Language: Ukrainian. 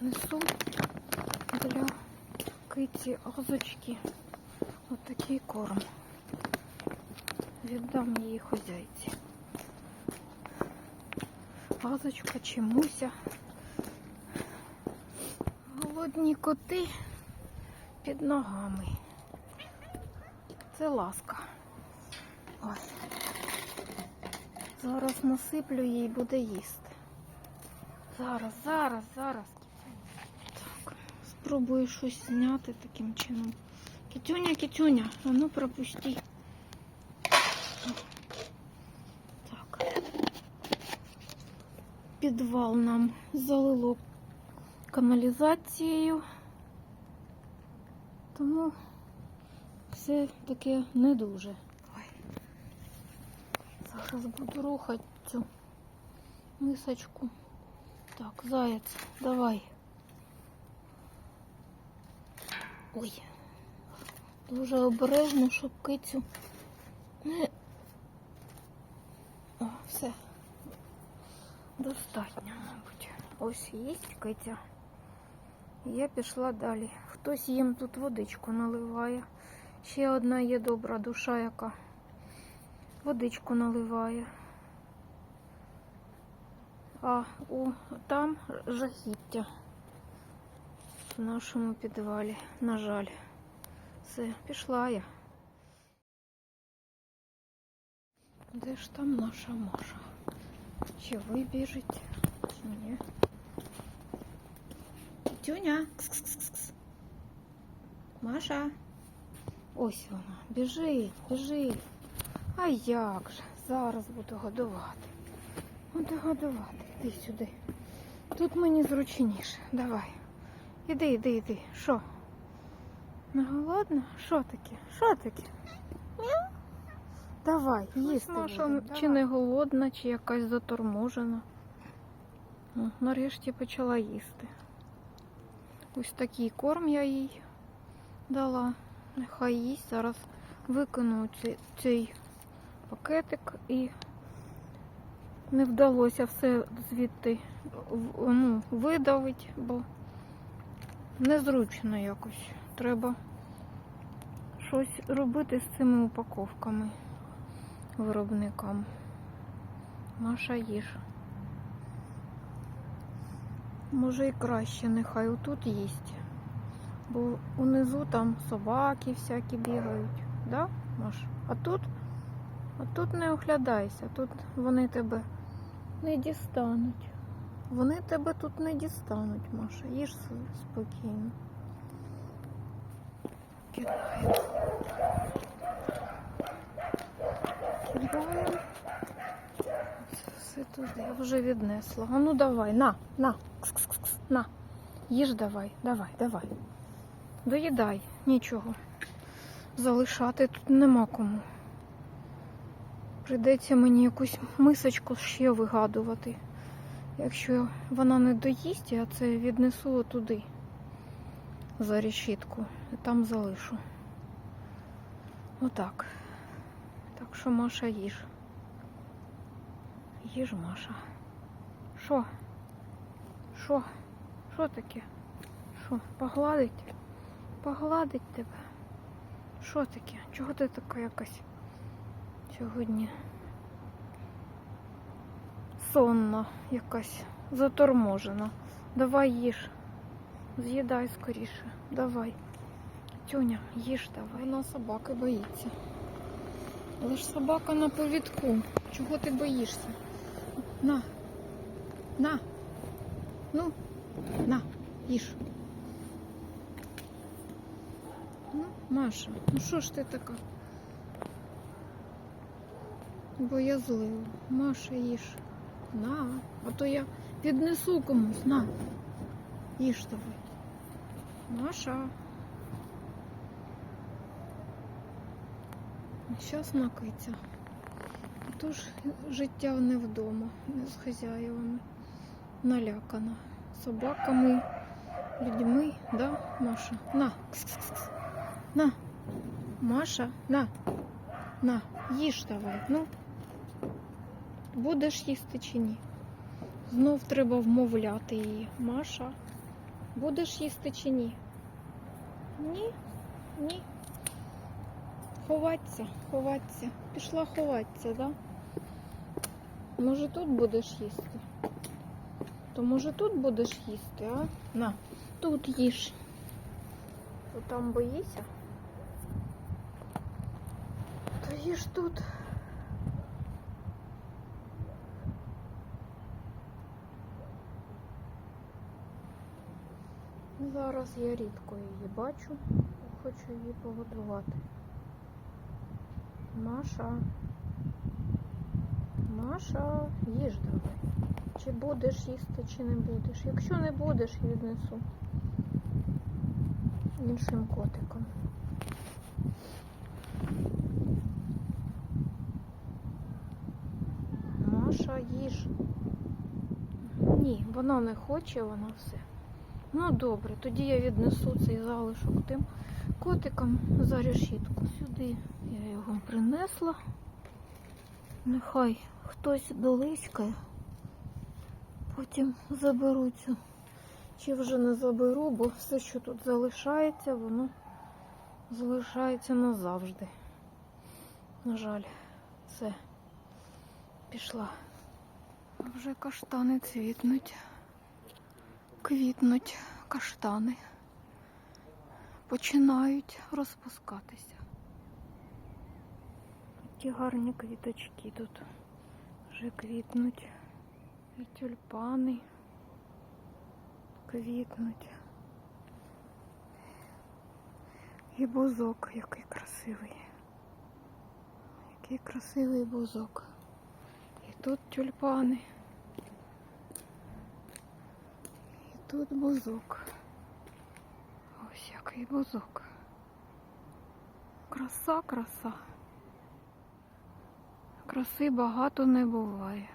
несу для киті газочки. Ось такий корм. Віддам її хозяйці. Газочка чи муся. Голодні коти під ногами. Це ласка. Ой. Зараз насиплю їй буде їсти. Зараз, зараз, зараз. Спробую щось зняти таким чином. Кітюня, кітюня, а ну пропусти. Так. Підвал нам залило каналізацією. Тому все таке не дуже. Ой. Зараз буду рухати цю мисочку. Так, заяць, давай. Ой. Дуже обережно, щоб кицю не. О, все. Достатньо, мабуть. Ось є киця. Я пішла далі. Хтось їм тут водичку наливає. Ще одна є добра душа, яка водичку наливає. А у там жахіття в нашому підвалі. На жаль. Все, пішла я. Де ж там наша Маша? Чи вибіжить, чи ні? Тюня. Кс-кс-кс-кс. Маша. Ось вона. Біжить, біжить. А як же? Зараз буду годувати. Буду годувати. Іди сюди. Тут мені зручніше. Давай. Іди, іди, іди. Що? Не голодна? Що таке? Що таке? Давай, їсти. Будемо, чи не голодна, чи якась заторможена. О, Нарешті почала їсти. Ось такий корм я їй дала. Нехай їсть. Зараз викину цей, цей пакетик і не вдалося все звідти ну, видавити, бо незручно якось. Треба щось робити з цими упаковками виробникам. Маша їж. Може і краще, нехай отут їсть. Бо унизу там собаки всякі бігають, да, Маш? А тут, а тут не оглядайся, тут вони тебе не дістануть. Вони тебе тут не дістануть, Маша. Їж спокійно. Кидаємо. Кидаємо. Це все туди. Я вже віднесла. А ну давай, на, на, кс-кс-кс, на. Їж давай, давай, давай. Доїдай, нічого. Залишати тут нема кому. Прийдеться мені якусь мисочку ще вигадувати. Якщо вона не доїсть, я це віднесу туди за решітку і там залишу. Отак. Так що Маша їж. Їж, Маша. Що? Що? Що таке? Що, погладить? Погладить тебе? Що таке? Чого ти така якась сьогодні? Сонна якась, заторможена. Давай їж. З'їдай скоріше. Давай. Тюня, їж давай. Вона собаки боїться. Але ж собака на повідку. Чого ти боїшся? На. На. Ну, на, їж. Ну, Маша, ну що ж ти така? Боязлива. Маша, їж. На, а то я піднесу комусь. На. Їж давай. Маша. Нещасна киця. Тож життя не вдома, не з хазяєвами. Налякана. Собаками, людьми, да, Маша? На. Кс-кс-кс. На. Маша, на. На, їж давай. Ну. Будеш їсти чи ні? Знов треба вмовляти її. Маша. Будеш їсти чи ні? Ні, ні. Ховатися, ховатися. Пішла ховатися, да? Може тут будеш їсти? То може тут будеш їсти, а? На, тут їж. То там боїся? То їж тут. Зараз я рідко її бачу, хочу її погодувати. Маша. Маша, їж давай. Чи будеш їсти, чи не будеш. Якщо не будеш, віднесу іншим котиком. Маша, їж. Ні, вона не хоче, вона все. Ну добре, тоді я віднесу цей залишок тим котикам за решітку. Сюди я його принесла. Нехай хтось долиськає. Потім заберу цю. Чи вже не заберу, бо все, що тут залишається, воно залишається назавжди. На жаль, все. Пішла. Вже каштани цвітнуть. Квітнуть каштани. Починають розпускатися. Які гарні квіточки тут вже квітнуть. І тюльпани квітнуть. І бузок який красивий. Який красивий бузок. І тут тюльпани. І тут бузок. Ось який бузок. Краса, краса. Краси багато не буває.